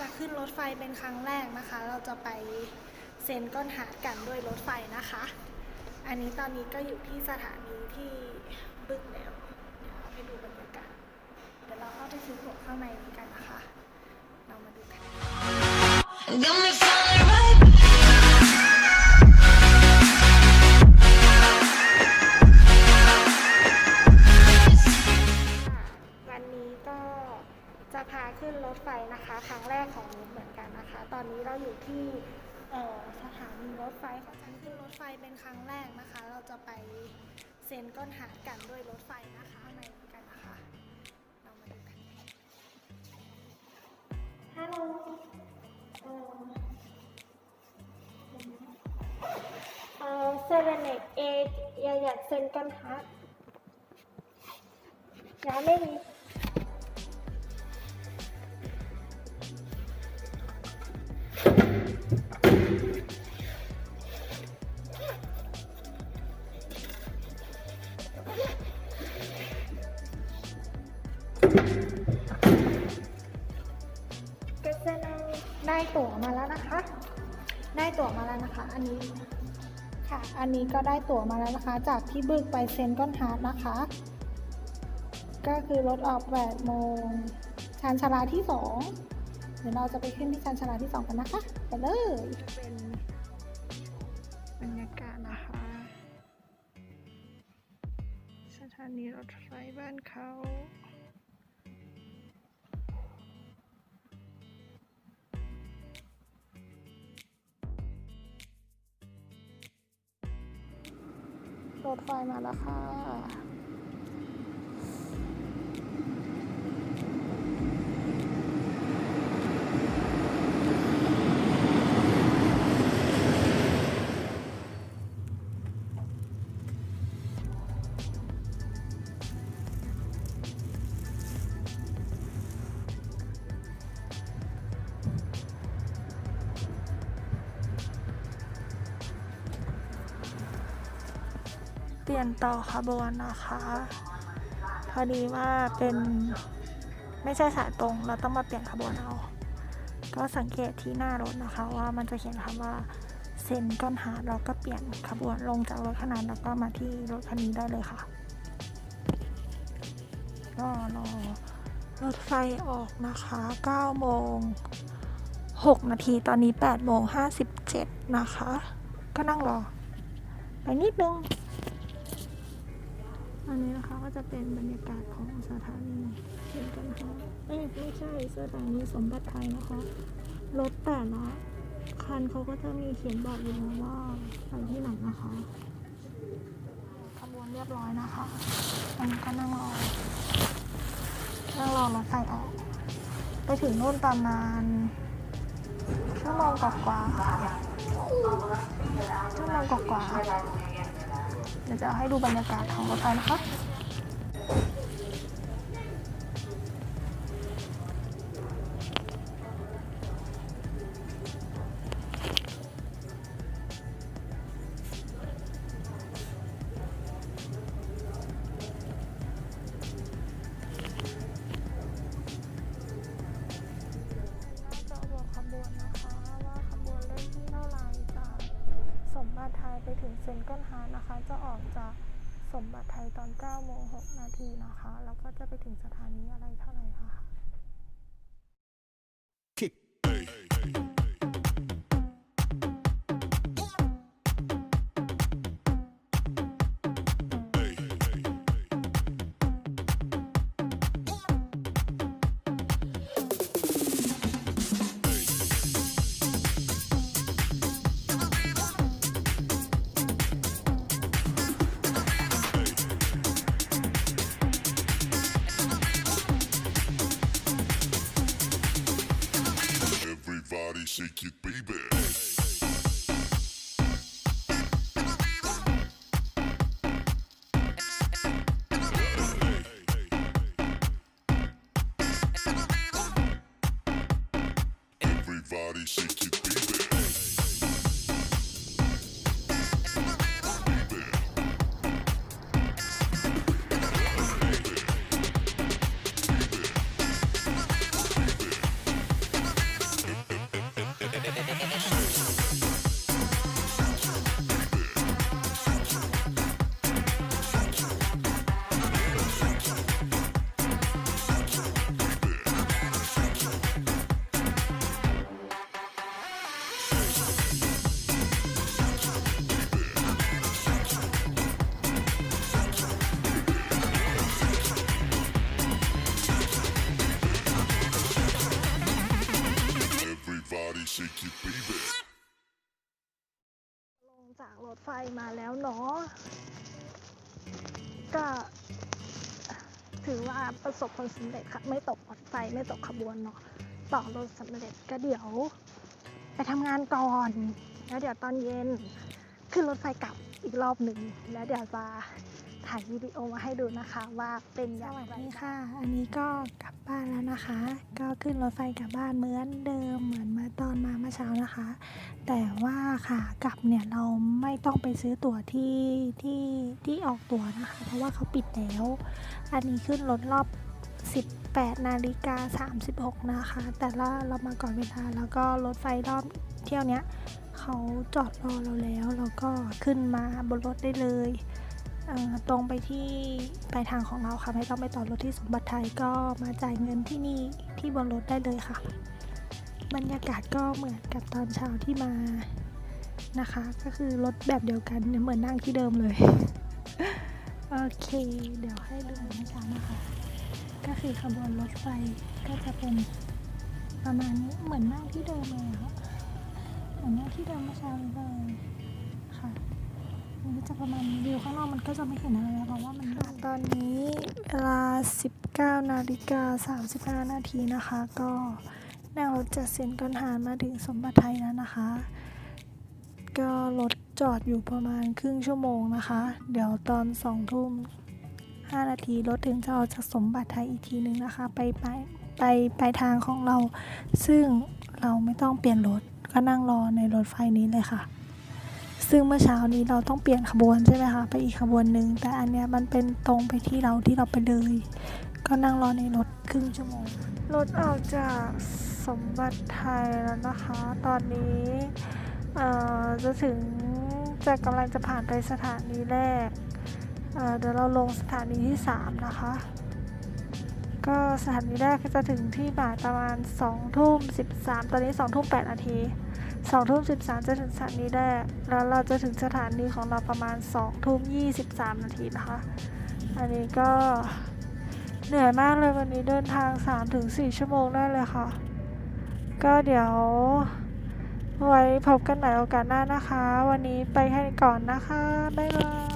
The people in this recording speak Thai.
จะขึ้นรถไฟเป็นครั้งแรกนะคะ เราจะไปเซนก้อนหาดกันด้วยรถไฟนะคะ อันนี้ตอนนี้ก็อยู่ที่สถานีที่บึกแล้วเดี๋ยวเราไปดูบรรยากาศเดี๋ยวเราเข้าไปซื้อตั๋วข้างในกันนะคะ เรามาดูกัน นุชเหมือนกันนะคะ ตอนนี้เราอยู่ที่สถานีรถไฟของการขึ้นรถไฟเป็นครั้งแรกนะคะ เราจะไปเซนก้นหากันด้วยรถไฟนะคะในกันนะคะ เรามาดูกันฮัลโหลเอ่อเอ่อเซเว่นเอ็กเอ็กอยากอยากเซนก้นหาดยังไม่มี ตั๋วมาแล้วนะคะ ได้ตั๋วมาแล้วนะคะ อันนี้ค่ะ อันนี้ก็ได้ตั๋วมาแล้วนะคะ จากที่บึกไปเซนก้อนฮาร์ดนะคะ ก็คือรถออก8โมงชานชาลาที่ 2 เดี๋ยวเราจะไปขึ้นที่ชานชาลาที่ 2 กันนะคะ ไปเลยเป็นบรรยากาศนะคะ สถานีรถไฟบ้านเขา รถไฟมาแล้วค่ะ เปลี่ยนต่อขบวนนะคะ พอดีว่าเป็นไม่ใช่สายตรงเราต้องมาเปลี่ยนขบวนเอา ก็สังเกตที่หน้ารถนะคะ ว่ามันจะเขียนคำว่าเซนก้อนหาเราก็เปลี่ยนขบวนลงจากรถคันนั้นแล้วก็มาที่รถคันนี้ได้เลยค่ะก็รอรถไฟออกนะคะ9โมง6นาทีตอนนี้8โมง57นะคะ ก็นั่งรอ ไปนิดนึง อันนี้นะคะก็จะเป็นบรรยากาศของสถานีเห็นกันค่ะเอ้ยไม่ใช่สถานีสมบัติไทยนะคะ รถแต่ละคันเขาก็จะมีเขียนบอกอยู่นะว่าไปที่ไหนนะคะขบวนเรียบร้อยนะคะอันนี้ก็นั่งรอ นั่งรอรถไฟออก ไปถึงนู่นประมาณชั่วโมงกว่าๆชั่วโมงกว่าๆ เดี๋ยวจะให้ดูบรรยากาศของรถไฟนะคะ มบัติไทยไปถึงเซนก้นฮาร์นะคะ จะออกจากสมบัติไทยตอน9โมง6นาทีนะคะ แล้วก็จะไปถึงสถานีอะไรเท่าไหร่คะ take it ไฟมาแล้วเนาะ ก็ถือว่าประสบผลสำเร็จค่ะ ไม่ตกรถไฟไม่ตกขบวนเนาะต่อรถสำเร็จก็เดี๋ยว ไปทำงานก่อน แล้วเดี๋ยวตอนเย็น ขึ้นรถไฟกลับอีกรอบหนึ่งแล้วเดี๋ยวจะ ถ่ายวิดีโอมาให้ดูนะคะว่าเป็นอย่างไรค่ะ อันนี้ก็กลับบ้านแล้วนะคะ ก็ขึ้นรถไฟกลับบ้านเหมือนเดิมเหมือนเมื่อตอนมาเมื่อเช้านะคะ แต่ว่าค่ะกลับเนี่ยเราไม่ต้องไปซื้อตั๋วที่ที่ที่ออกตั๋วนะคะ เพราะว่าเขาปิดแล้ว อันนี้ขึ้นรถรอบ 18 นาฬิกา 36 นะคะ แต่ละเรามาก่อนเวลาแล้วก็รถไฟรอบเที่ยวเนี้ยเขาจอดรอเราแล้ว เราก็ขึ้นมาบนรถได้เลย ตรงไปที่ปลายทางของเราค่ะ ไม่ต้องไปต่อรถที่สมบัติไทยก็มาจ่ายเงินที่นี่ที่บนรถได้เลยค่ะ บรรยากาศก็เหมือนกับตอนเช้าที่มานะคะ ก็คือรถแบบเดียวกันเหมือนนั่งที่เดิมเลย โอเค เดี๋ยวให้ดูเมื่อเช้านะคะ ก็คือขบวนรถไฟก็จะเป็นประมาณนี้เหมือนนั่งที่เดิมเลยค่ะเหมือนนั่งที่เดิมเมื่อเช้าเลยค่ะ มันก็จะประมาณนี้วิวข้างนอกมันก็จะไม่เห็นอะไรแล้วเพราะว่ามันตอนนี้เวลา 19นาฬิกา35นาทีนะคะ ก็นั่งรถจากเซนกันหารมาถึงสมบัติไทยแล้วนะคะ ก็รถจอดอยู่ประมาณครึ่งชั่วโมงนะคะ เดี๋ยวตอนสองทุ่ม5นาทีรถถึงจะออกจากสมบัติไทยอีกทีนึงนะคะ ไปไปไปไปทางของเรา ซึ่งเราไม่ต้องเปลี่ยนรถก็นั่งรอในรถไฟนี้เลยค่ะ ซึ่งเมื่อเช้านี้เราต้องเปลี่ยนขบวนใช่ไหมคะไปอีกขบวนหนึ่งแต่อันเนี้ยมันเป็นตรงไปที่เราที่เราไปเลย ก็นั่งรอในรถครึ่งชั่วโมงรถออกจากสมบัติไทยแล้วนะคะ ตอนนี้จะถึงจะกำลังจะผ่านไปสถานีแรกเเดี๋ยวเราลงสถานีที่ 3 นะคะ ก็สถานีแรกก็จะถึงที่บ่ายประมาณ2ทุ่ม13 ตอนนี้2ทุ่ม8นาที สองทุ่มสิบสามจะถึงสถานีแรก แล้วเราจะถึงสถานีของเราประมาณสองทุ่มยี่สิบสามนาทีนะคะ อันนี้ก็เหนื่อยมากเลยวันนี้เดินทางสามถึงสี่ชั่วโมงได้เลยค่ะ ก็เดี๋ยว ไว้พบกันใหม่โอกาสหน้านะคะ วันนี้ไปแค่นี้ก่อนนะคะ บ๊ายบาย